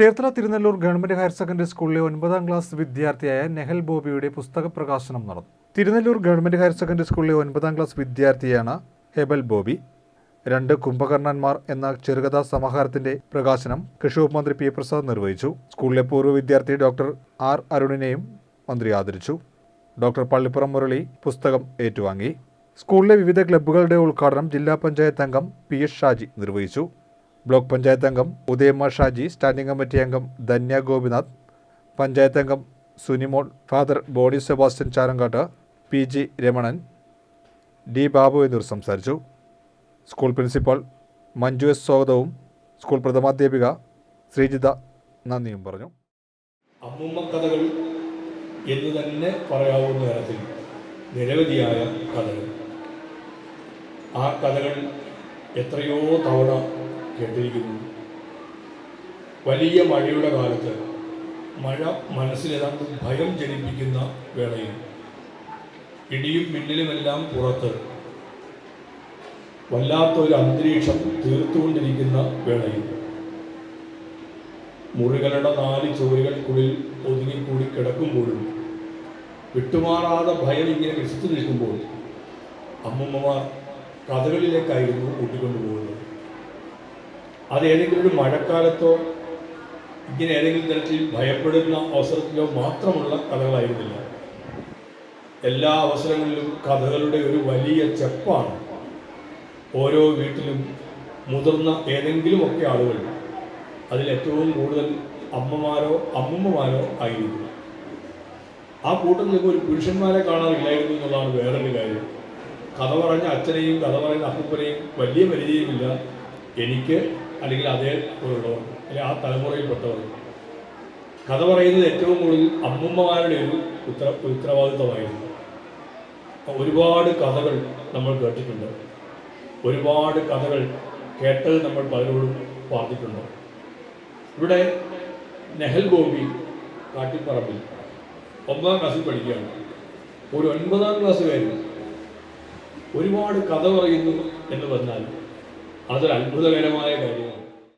Cherthala Thirunellur government higher secondary സ്കൂളിലെ ഒൻപതാം class വിദ്യാർത്ഥിയായ നെഹൽ ബോബിയുടെ പുസ്തക പ്രകാശനം നടന്നു. തിരുനെല്ലൂർ ഗവൺമെന്റ് ഹയർ സെക്കൻഡറി സ്കൂളിലെ ഒൻപതാം ക്ലാസ് വിദ്യാർത്ഥിയാണ് ഹെബൽ ബോബി. രണ്ട് കുംഭകർണന്മാർ എന്ന ചെറുകഥാ സമാഹാരത്തിന്റെ പ്രകാശനം കൃഷി മന്ത്രി പി. പ്രസാദ് നിർവഹിച്ചു. സ്കൂളിലെ പൂർവ വിദ്യാർത്ഥി ഡോക്ടർ ആർ. അരുണിനെയും മന്ത്രി ആദരിച്ചു. ഡോക്ടർ പള്ളിപ്പുറം മുരളി പുസ്തകം ഏറ്റുവാങ്ങി. സ്കൂളിലെ വിവിധ ക്ലബ്ബുകളുടെ ഉദ്ഘാടനം ജില്ലാ പഞ്ചായത്ത് അംഗം പി. എസ്. ഷാജി നിർവഹിച്ചു. ബ്ലോക്ക് പഞ്ചായത്ത് അംഗം ഉദയമ്മ ഷാജി സ്റ്റാൻഡിംഗ് കമ്മിറ്റി അംഗം ധന്യ ഗോപിനാഥ് പഞ്ചായത്ത് അംഗം Sunimol father body Sebastian Charangattu P G Ramanan D Babu എന്നിവർ സംസാരിച്ചു. സ്കൂൾ പ്രിൻസിപ്പൽ മഞ്ജു എസ് സ്വാഗതവും സ്കൂൾ പ്രഥമാധ്യാപിക ശ്രീജിത നന്ദിയും പറഞ്ഞു. അമ്മൂമ്മ കഥകൾ എന്ന് തന്നെ പറയാവുന്ന തരത്തിൽ നിരവധിയായ കഥകൾ. ആ കഥകൾ എത്രയോ തവണ കേട്ടിരിക്കുന്നു. വലിയ മഴയുടെ കാലത്ത് മഴ മനസ്സിലേതാണ്ട് ഭയം ജനിപ്പിക്കുന്ന വേളയിൽ ഇടിയും മിന്നലുമെല്ലാം പുറത്ത് വല്ലാത്തൊരു അന്തരീക്ഷം തീർത്തുകൊണ്ടിരിക്കുന്ന വേളയിൽ മുറികളുടെ നാല് ചുവരുകൾക്കുള്ളിൽ ഒതുങ്ങിക്കൂടി കിടക്കുമ്പോഴും വിട്ടുമാറാതെ ഭയം ഇങ്ങനെ വിസിച്ചു നിൽക്കുമ്പോൾ അമ്മമ്മമാർ കഥകളിലേക്കായിരുന്നു കൂട്ടിക്കൊണ്ടുപോകുന്നത്. അത് ഏതെങ്കിലും ഒരു മഴക്കാലത്തോ ഇങ്ങനെ ഏതെങ്കിലും തരത്തിൽ ഭയപ്പെടുന്ന അവസരത്തിലോ മാത്രമുള്ള കഥകളായിരുന്നില്ല. എല്ലാ അവസരങ്ങളിലും കഥകളുടെ ഒരു വലിയ ചെപ്പാണ്. ഓരോ വീട്ടിലും മുതിർന്ന ഏതെങ്കിലുമൊക്കെ ആളുകൾ അതിൽ ഏറ്റവും കൂടുതൽ അമ്മമാരോ അമ്മമ്മമാരോ ആയിരുന്നു ആ കൂട്ടത്തിലേക്ക് ഒരു പുരുഷന്മാരെ കാണാറില്ലായിരുന്നു പറഞ്ഞ അച്ഛനെയും കഥ പറയുന്ന അപ്പൂപ്പനെയും വലിയ പരിചയമില്ല. എനിക്ക് അല്ലെങ്കിൽ അതേ പോലുള്ളവർ അല്ലെങ്കിൽ ആ തലമുറയിൽപ്പെട്ടവർ കഥ പറയുന്നത് ഏറ്റവും കൂടുതൽ അമ്മുമ്മമാരുടെ ഒരു ഉത്തര ഉത്തരവാദിത്തമായിരുന്നു ഒരുപാട് കഥകൾ നമ്മൾ കേട്ടിട്ടുണ്ട്. ഒരുപാട് കഥകൾ കേട്ടത് നമ്മൾ പലരോടും പറഞ്ഞിട്ടുണ്ട്. ഇവിടെ നെഹൽ ഗോപി കാട്ടിപ്പറമ്പിൽ ഒമ്പതാം ക്ലാസ്സിൽ പഠിക്കുകയാണ്. ഒരു ഒൻപതാം ക്ലാസ്സുകാരൻ ഒരുപാട് കഥ പറയുന്നു എന്ന് പറഞ്ഞാൽ അതൊരു അത്ഭുതകരമായ കാര്യമാണ്.